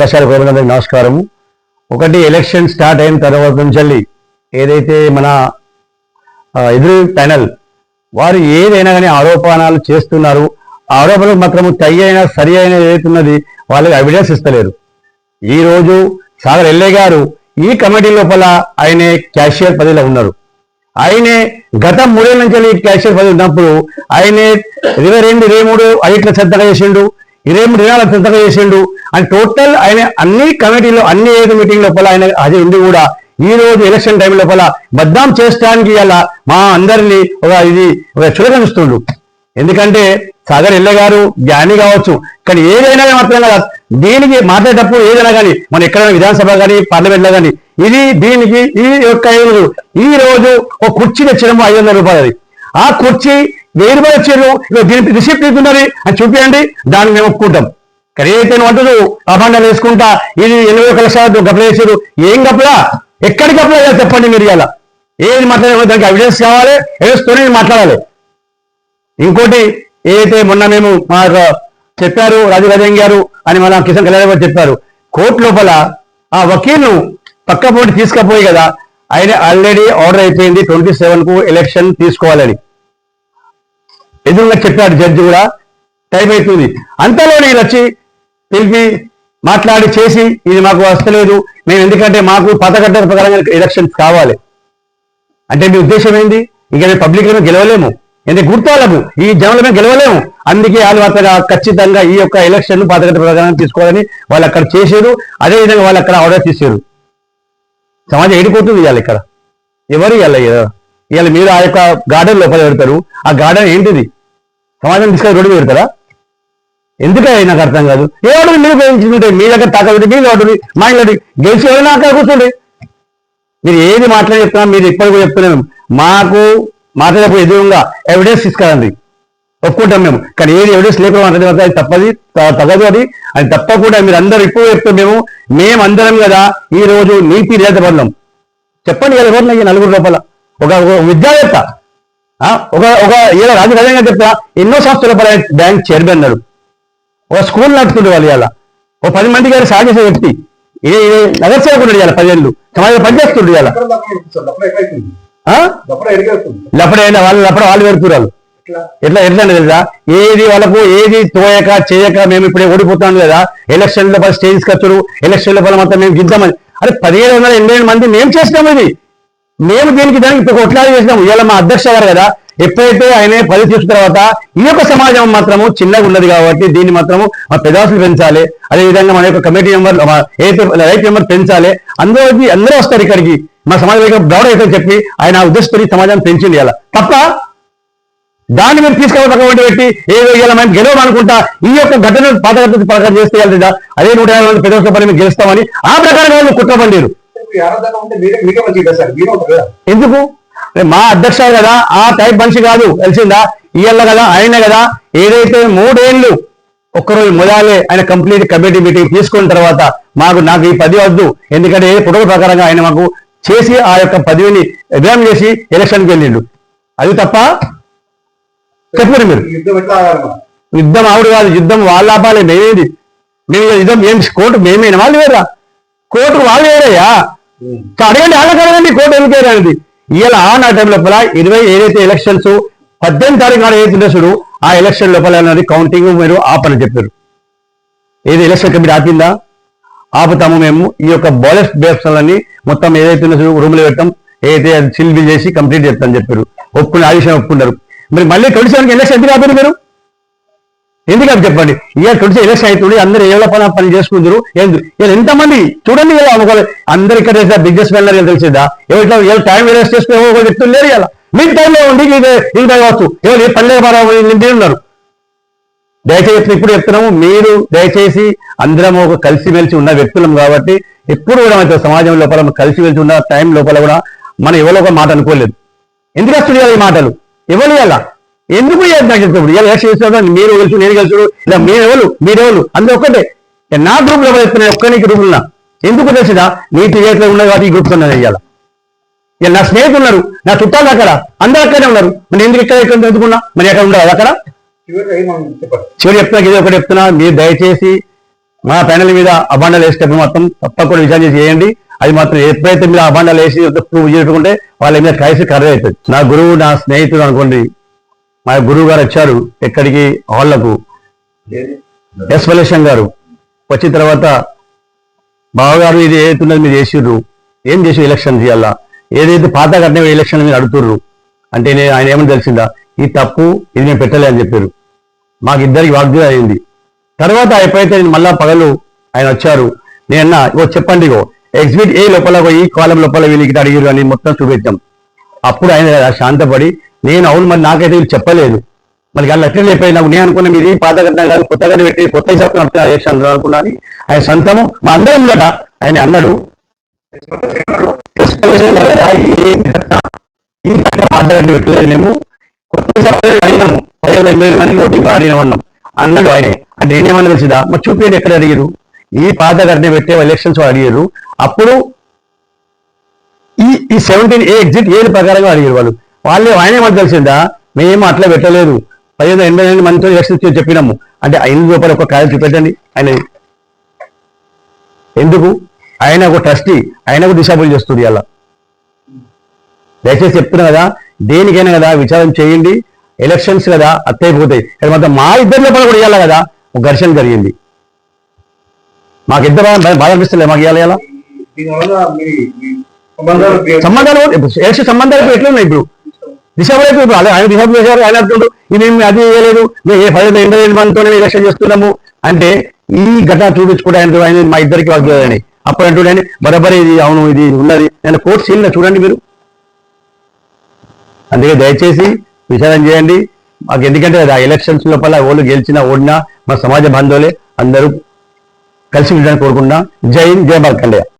దశాల ప్రజలందరికీ నమస్కారం. ఒకటి ఎలక్షన్ స్టార్ట్ అయిన తర్వాత నుంచి ఏదైతే మన ఎదురు ప్యానల్ వారు ఏదైనా కానీ ఆరోపణలు చేస్తున్నారు ఆరోపణలు మాత్రం తై అయిన సరి అయిన ఏదైతున్నది వాళ్ళకి ఎవిడెన్స్ ఇస్తలేరు. ఈ రోజు సాగర్ ఎల్లయ్య గారు ఈ కమిటీ లోపల ఆయన క్యాషియర్ పదవిలో ఉన్నారు. ఆయనే గత మూడేళ్ళ నుంచి క్యాషియర్ పదవి ఉన్నప్పుడు ఆయనే ఇరవై రెండు ఇరవై మూడు ఐట్ల సంతకం చేసిండు ఇరవై మూడు దినాల సంతకం చేసిండు. అని టోటల్ ఆయన అన్ని కమిటీలో అన్ని ఏడు మీటింగ్ లోపల ఆయన హాజరు ఉంది కూడా. ఈ రోజు ఎలక్షన్ టైం లోపల బద్నాం చేసడానికి ఇలా మా అందరినీ ఒక ఇది ఒక చులకనిస్తుండు ఎందుకంటే సాగర్ ఎల్లె గారు జ్ఞాని కావచ్చు. కానీ ఏదైనా మాత్రం కదా. దీనికి మాట్లాడేటప్పుడు ఏదైనా కానీ మన ఎక్కడైనా విధానసభ కానీ పార్లమెంట్లో కానీ ఇది దీనికి ఈ యొక్క ఈ రోజు ఒక కుర్చీ తెచ్చడం ఐదు వందల రూపాయలు అది. ఆ కుర్చీ వెయ్యి రూపాయలు వచ్చారు ఇగో దీనికి రిసిప్ట్ ఇస్తున్నది అని చూపించండి దాన్ని మేము ఒప్పుకుంటాం. కానీ ఏదైతే వంటలు అభాండాలు వేసుకుంటా ఇది ఎనభై ఒక లక్షలు గప్పలు వేసారు ఏం గప్పలా ఎక్కడి గప్పలా చెప్పండి మీరు ఇలా ఏది మాట్లాడే దానికి ఎవిడెన్స్ కావాలి ఏదో తోనే మాట్లాడాలి. ఇంకోటి ఏదైతే మొన్న మేము మా చెప్పారు రాజు రాజన్ గారు అని మన కిషన్ కళ్యాణ్ గారు చెప్పారు కోర్టు లోపల ఆ వకీల్ను పక్క పోటీ తీసుకపోయి కదా ఆయన ఆల్రెడీ ఆర్డర్ అయిపోయింది ట్వంటీ సెవెన్కు ఎలక్షన్ తీసుకోవాలని. ఎదురుగా చెప్పాడు జడ్జి కూడా. టైం అవుతుంది అంతలో నేను వచ్చి పిలిపి మాట్లాడి చేసి ఇది మాకు వస్తలేదు. మేము ఎందుకంటే మాకు పథకట్ట ప్రకారంగా ఎలక్షన్స్ కావాలి. అంటే మీ ఉద్దేశం ఏంది? ఇక మేము పబ్లిక్లో గెలవలేము. ఎందుకంటే గుర్తాలకు. ఈ జనంలో మేము గెలవలేము. అందుకే వాళ్ళు అక్కడ ఖచ్చితంగా ఈ యొక్క ఎలక్షన్ పథకట్ట ప్రకారం తీసుకోవాలని వాళ్ళు అక్కడ చేశారు. అదేవిధంగా వాళ్ళు అక్కడ ఆర్డర్ తీసారు సమాజం ఏడిపోతుంది ఇవాళ ఇక్కడ. ఎవరు ఇవ్వాలి ఇవాళ మీరు ఆ యొక్క గార్డెన్ లోపల పెడతారు. ఆ గార్డెన్ ఏంటిది? సమాజం తీసుకొని రోడ్డు పెడతారా? ఎందుకే నాకు అర్థం కాదు? ఏ మీరు ఉపయోగించుకుంటే మీ దగ్గర తాకబెట్టి మీ ఆర్డర్ మా ఇంట్లో గెలిచి ఎవరైనా అక్కడ కూర్చోండి. మీరు ఏది మాట్లాడి చెప్తున్నా మీరు ఇప్పటికీ చెప్తున్నాం మాకు మాట్లాడేప్పుడు ఎదురుగా ఎవిడెన్స్ తీసుకురండి. ఒప్పుకుంటాం మేము. కానీ ఏది ఎవిడెన్స్ లేకుండా మాట్లాడే అది తప్పది తగదు అది. అది తప్పకుండా మీరు అందరూ ఎక్కువ చెప్తాం మేము. మేమందరం కదా ఈ రోజు నీతి రేత చెప్పండి కదా ఎవరు నలుగురు లోపల? ఒక విద్యావేత్త ఆ, ఒక ఒక ఇలా రాజు రజంగా చెప్తా ఎన్నో సంస్థల బ్యాంక్ చైర్మన్ అన్నాడు. ఒక స్కూల్ నడుపుతుండే వాళ్ళు ఇలా ఒక పది మంది గారు సాగేసే వ్యక్తి. ఏ నగర నగరసేవకుడు ఇవాళ పదేళ్ళు సమాజంలో పనిచేస్తుండే ఇవాళ ఆ? లపడైనా వాళ్ళు లపడ వాళ్ళు పెడుతున్నారు ఎట్లా ఎట్లా తెలుసా? ఏది వాళ్ళకు ఏది తోయక చేయక మేము ఇప్పుడే ఓడిపోతాం కదా ఎలక్షన్ల పని స్టేజ్ ఖర్చులు ఎలక్షన్ల పని మొత్తం మేము గిద్దామని అరే పదిహేడు వందల ఎనభై ఏడు మంది మేము చేసినాం ఇది. మేము దీనికి దానికి ఇప్పుడు కొట్లాడి చేసినాం ఇవాళ మా అధ్యక్ష గారు కదా ఎప్పుడైతే ఆయన పది తీసుకున్న తర్వాత ఈ యొక్క సమాజం మాత్రము చిన్నగా ఉన్నది కాబట్టి దీన్ని మాత్రము మా పెదాసులు పెంచాలి. అదేవిధంగా మన యొక్క కమిటీ మెంబర్ ఏదైతే రైట్ మెంబర్ పెంచాలి అందరూ అందరూ వస్తారు ఇక్కడికి. మా సమాజం బ్రౌడ్ అయితే చెప్పి ఆయన ఆ సమాజం పెంచింది ఇలా తప్ప దాన్ని మీరు తీసుకోవాలి పెట్టి ఏదో ఇలా మేము గెలవాలనుకుంటా ఈ యొక్క ఘటన పాతగత ప్రకారం చేస్తే అదే నూట యాభై మంది పెద్ద పని మేము గెలుస్తామని ఆ ప్రకారం వాళ్ళు కుట్రపండిరు ఎందుకు? మా అధ్యక్ష కదా ఆ టైప్ మనిషి కాదు తెలిసిందా? ఇయ్యాల కదా ఆయన కదా. ఏదైతే మూడేళ్ళు ఒక్కరోజు మొదలే ఆయన కంప్లీట్ కమిటీ మీటింగ్ తీసుకున్న తర్వాత మాకు నాకు ఈ పది వద్దు. ఎందుకంటే ఏ పుటక ప్రకారంగా ఆయన మాకు చేసి ఆ యొక్క పదవిని ఎగ్జామ్ చేసి ఎలక్షన్కి వెళ్ళిండు. అది తప్ప చెప్పండి మీరు. యుద్ధం ఆవిడ కాదు యుద్ధం వాళ్ళ ఆపాలి మేమేది? మేము యుద్ధం ఏం కోర్టు మేమేనా? వాళ్ళు వేరా కోర్టు వాళ్ళు వేరయ్యా అడగండి వాళ్ళకి అడగండి కోర్టు ఎందుకు అనేది ఇలా ఆ నా టైం లోపల ఇరవై ఏదైతే ఎలక్షన్స్ పద్దెనిమిది తారీఖు నాడు ఏదైతే చూడు ఆ ఎలక్షన్ లోపల అనేది కౌంటింగ్ మీరు ఆపని చెప్పారు. ఏది ఎలక్షన్ కమిటీ ఆపిందా? ఆపుతాము మేము. ఈ యొక్క బాలెస్ బేప్సాలని మొత్తం ఏదైతే రూమ్లో పెట్టాం. ఏదైతే అది సిల్బిల్ చేసి కంప్లీట్ చేస్తామని చెప్పారు. ఒప్పుకుని ఆదేశం ఒప్పుకున్నారు. మరి మళ్ళీ ట్వంటీ ఎలక్షన్ ఎందుకు ఆపారు మీరు? ఎందుకంటే చెప్పండి? ఇవాళ ట్వంటీ ఎలక్షన్ అవుతుంది అందరూ ఏళ్ళ పని పని చేసుకుందరు ఎందుకు ఎంతమంది చూడండి ఇలా ఒకరు అందరు ఇక్కడ బిజినెస్ మ్యాన్ తెలిసిందా? ఎవరిలో ఎవరు టైం వేస్ట్ చేసుకుని ఎవరు చెప్తుంది వ్యక్తులు ఇలా మీ టైంలో ఉండి ఇది ఇది కావచ్చు. ఎవరు ఏ పల్లె నిండి ఉన్నారు? దయచేసి ఇప్పుడు చెప్తున్నాము మీరు దయచేసి అందరం ఒక కలిసిమెలిసి ఉన్న వ్యక్తులం కాబట్టి ఎప్పుడు కూడా మన సమాజం లోపల కలిసిమెలిసి ఉన్న టైం లోపల కూడా మనం ఎవరో ఒక మాట అనుకోలేదు. ఎందుకు వస్తుంది ఈ మాటలు? ఎవరు ఇలా ఎందుకు నాకు చెప్తాడు ఇలా చేస్తున్నా మీరు గెలుచు నేను గెలుచు ఇలా మీరు ఎవరు మీరెవరు? అందరూ ఒక్కటే. నా గ్రూప్లో చెప్తున్నా ఒక్కనికి గ్రూప్ ఉన్నా. ఎందుకు తెలిసినా నీటి రేట్లో ఉన్నది కాబట్టి ఈ గ్రూప్ ఉన్నది ఇవాళ. ఇలా నా స్నేహితులు ఉన్నారు నా చుట్టాలు అక్కడ అందరూ అక్కడే ఉన్నారు. మరి ఎందుకు ఇక్కడ ఇక్కడ ఎందుకున్నా? మరి అక్కడ ఉండదు అక్కడ? చివరి చెప్తున్నా ఇది ఒకటి చెప్తున్నా మీరు దయచేసి మా ప్యానెల్ మీద అబాండాలు వేసేటప్పుడు మాత్రం తప్పకుండా విచారణ చేసి చేయండి. అది మాత్రం ఎప్పుడైతే మీరు అబాండాలు వేసి ప్రూవ్ చేసుకుంటే వాళ్ళ మీద కలిసి కర్ర అవుతుంది నా గురువు నా స్నేహితుడు అనుకోండి మా గురువు గారు వచ్చారు ఎక్కడికి? హాళ్ళకు ఎస్ వలేషన్ గారు. వచ్చిన తర్వాత బావగారు ఇది ఏదైతున్నది మీరు చేసిర్రు ఏం చేసి ఎలక్షన్ చేయాలా ఏదైతే పాత కట్టిన ఎలక్షన్ మీరు అడుగుతుర్రు అంటే నేను ఆయన ఏమని తెలిసిందా? ఈ తప్పు ఇది మేము పెట్టలే అని చెప్పారు. మాకు ఇద్దరికి వాగ్దానం అయింది. తర్వాత ఎప్పుడైతే నేను మళ్ళా పగలు ఆయన వచ్చారు. నేను ఇగో చెప్పండి ఇగో ఎగ్జిబిట్ ఏ లోపల ఈ కాలం లోపల వీళ్ళకి అడిగారు అని మొత్తం చూపించాం అప్పుడు ఆయన శాంతపడి నేను అవును మరి నాకైతే వీళ్ళు చెప్పలేదు. మరి వాళ్ళు ఎట్లా చెప్పారు? నాకు నేను అనుకున్నా మీరు ఈ పాత కట్టినా కాదు కొత్తగా పెట్టి కొత్త ఎలక్షన్ అనుకున్నాను. ఆయన సొంతము మా అందరం కూడా ఆయన అన్నాడు. ఈ కట్టిన పాత కట్టిన పెట్టలేదు కొత్త అడిగినాము పదివేల ఎనిమిది మంది ఓటింగ్ అడిగినామన్నాం అన్నాడు ఆయన. అంటే నేనేమన్నా తెలిసిదా? మరి చూపించండి ఎక్కడ అడిగారు? ఈ పాత పెట్టే ఎలక్షన్స్ అడిగారు. అప్పుడు ఈ ఈ సెవెంటీన్ ఏ ఎగ్జిట్ ఏది ప్రకారంగా అడిగారు వాళ్ళు? వాళ్ళు ఆయన ఏమని తెలిసిందా? మేము అట్లా పెట్టలేదు. పదిహేను ఎనభై ఎనిమిది మందితో చేసి చెప్పినాము. అంటే ఐదు రూపాయలు ఒక కాయ చూపెట్టండి. ఆయన ఎందుకు? ఆయన ఒక ట్రస్టీ ఆయనకు డిసాబుల్ చేస్తుంది అలా దయచేసి చెప్తున్నా కదా దేనికైనా కదా విచారం చేయండి. ఎలక్షన్స్ కదా అత్తైపోతాయి. కానీ మొత్తం మా ఇద్దరి లోపల కూడా ఇవ్వాలి కదా? ఒక ఘర్షణ జరిగింది. మాకు ఇద్దరు బాధ అనిపిస్తలే మాకు ఇవ్వాలి ఎలా సంబంధాలు ఎలక్షన్ సంబంధాలు ఎట్లా ఉన్నాయి ఇప్పుడు? డిసెంబర్ అయితే ఇప్పుడు ఆయన డిసెంబర్ చేశారు ఆయన అంటుండు ఇది మేము అది చేయలేదు. మేము ఏ పదిహేను ఎనభై మనతోనే ఎలక్షన్ చేస్తున్నాము? అంటే ఈ ఘటన చూపించుకుంటే ఆయన ఆయన మా ఇద్దరికి వద్దని అప్పుడు అంటుండీ బరాబర్ ఇది అవును ఇది ఉన్నది. నేను కోర్టు సీల్ చూడండి మీరు. అందుకే దయచేసి విచారం చేయండి. మాకు ఎందుకంటే ఆ ఎలక్షన్స్ లోపల ఓళ్ళు గెలిచినా ఓడినా మా సమాజ బంధువులే అందరూ కలిసి ఉండడానికి కోరుకుంటున్నా. జై హింద్ జై మార్కండేయ